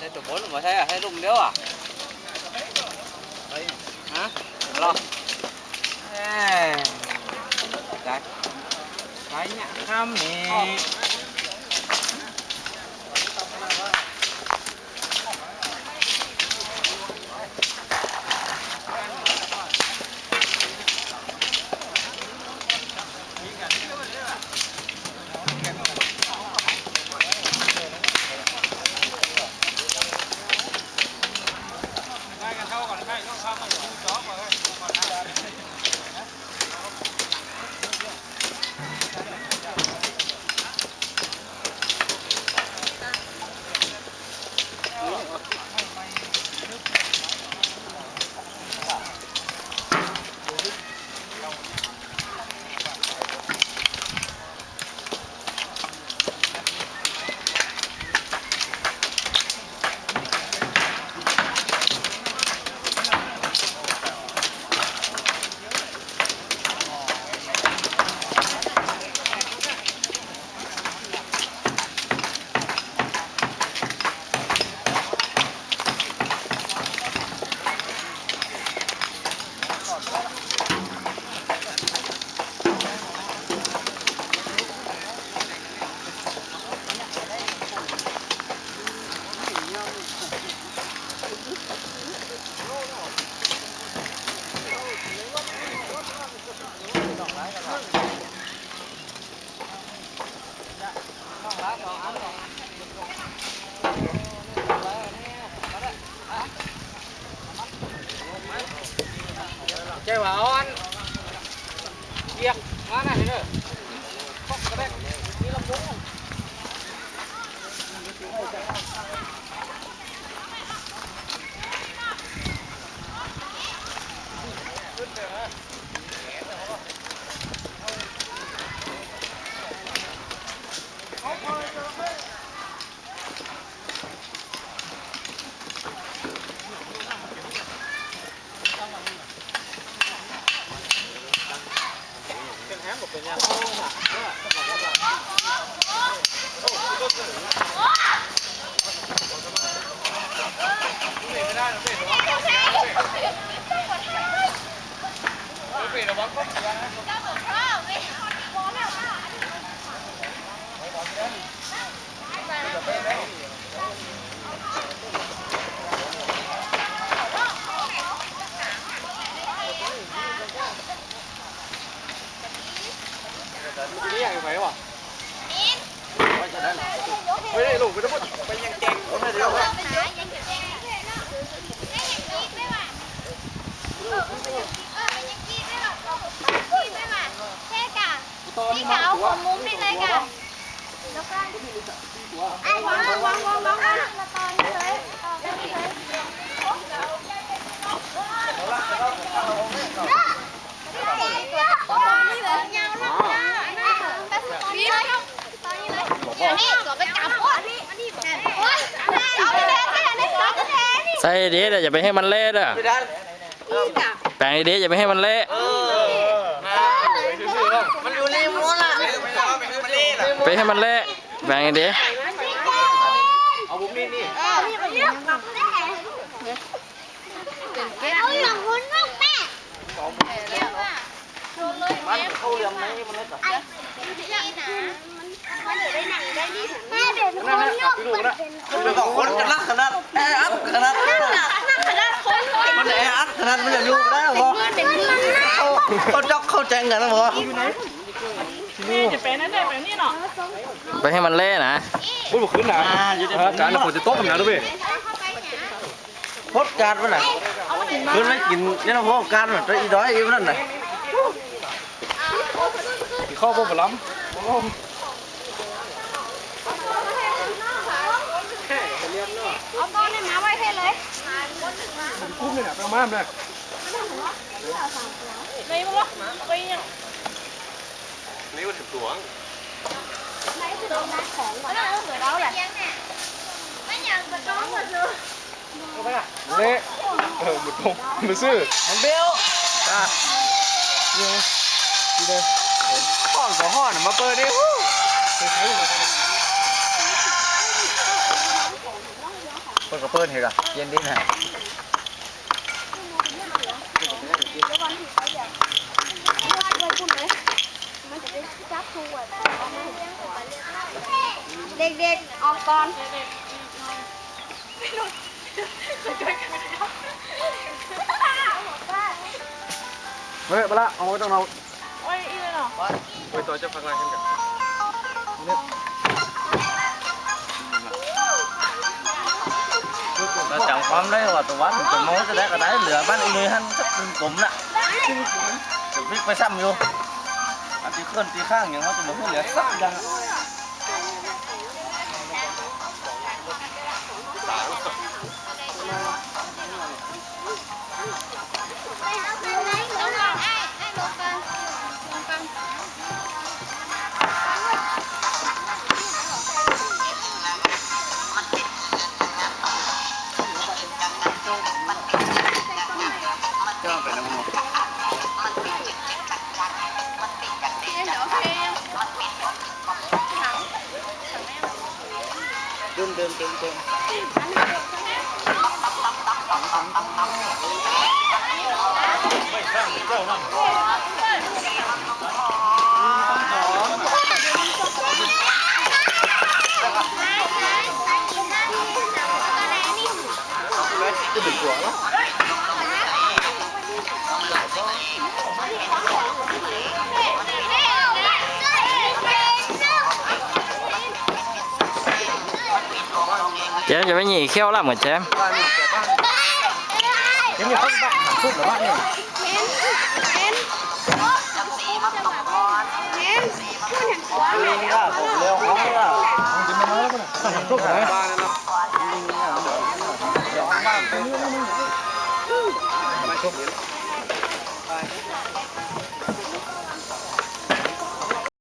đây tụi bốn mới thấy à? Thấy rung điếu à? Hả? Lo đấy. Cái nhạc ham nè. ใจว่าอเอ้ยเนี่ยคำนี้ใจหวานเกียกมาหน่อยเด้อพกกระเด็กมีลำโพง นี่อย่างไรวะไม่ได้ลูกไม่ได้พูดไปยัง พี่กาวหัวมุ้งนี่เลยกะแล้วก็ไอ้วางวางวางวางมาตอนเลยตอนเลยตอนนี้เลยยาวลูกยาวแต่ตอนนี้เลยตอนนี้เลยเดี๋ยวนี้ตัวไปจับโอ้ยอันนี้โอ้ยเอาไปแทนแทนได้สองแทนนี่ใส่ดีๆอย่าไปให้มันเละอะไม่ได้แปลงดีๆอย่าไปให้มันเละเออมันอยู่ในม้วนอะไม่ได้ ไปให้มันเละแปลงดีเอาบุ้มนี่นี่เออย่าอย่างคนบ้างแม่โดนเลยมันเข้าเรื่องไหมมันเล็กอะไอ้นี่นะมันอยู่ได้หนังได้นี่แม่เด็กคนยกมันเป็นมันบอกคนกันนักขนาดแออัดขนาดนั่นน่ะกันขนาดคนมันแออัดขนาดมันจะอยู่ได้หรอเป็นเพื่อนนะเขาเขาจอกเข้า แจงกันนะหมอๆไปให้มันเละนะพูดบอกขึ้นนะการเราควรจะโต๊ะทำงานด้วยเว้ยพดการมันน่ะคืนไม่กินเนี่ยนะพ่อการมันอีด้อยอีนั่นน่ะที่ข้อพวกบล้เอาก้อนในมาไว้ให้เลยำคุ้มเลยนะประมาณนั้นไหนคือโดนนัดของ ก่อนนะเสือเราแหละไม่ยังกระจ้องหมดเลยเละเออหมดตรงมือซื้อมันเบี้ยวอะเนี่ยดีเลยห้อนกับห้อนมาเปิดดิเคยใช้อยู่ไหมนกับเปิ้ลเหรอเย็นดีนะ เด็กๆ ออกก่อน เฮ้ยมาละเอาไว้ต้องเรา โอ้ยอีเลยเนาะ ไปต่อจะฟังอะไรกันกันเนี่ย เราchẳng phám đấy hoặc tụi bán tụi mối cái đấy cái đấy lửa bán người hắn chắc đừng cúm nè tụi biết phải xăm vô ăn tí khơn tí khang nhưng mà tụi mối lửa sắp ra ลง อันตีเคลื่อนตีข้างอย่างเขาจะมาพูดเหลือสักอย่างอะ đơm đơm đơm đơm จะเป็มไปหนีเขี้ยวล่ำกับแจมบ้านนี่แต่บ้านยังมีคนบ้ามพูดหรือบ้านเนี่ย Linh ra cổ leo hóng ra จะมาแล้ว chém cho mấy nhì khéo lắm rồi chém chém nhiều không bạn cảm xúc của bạn này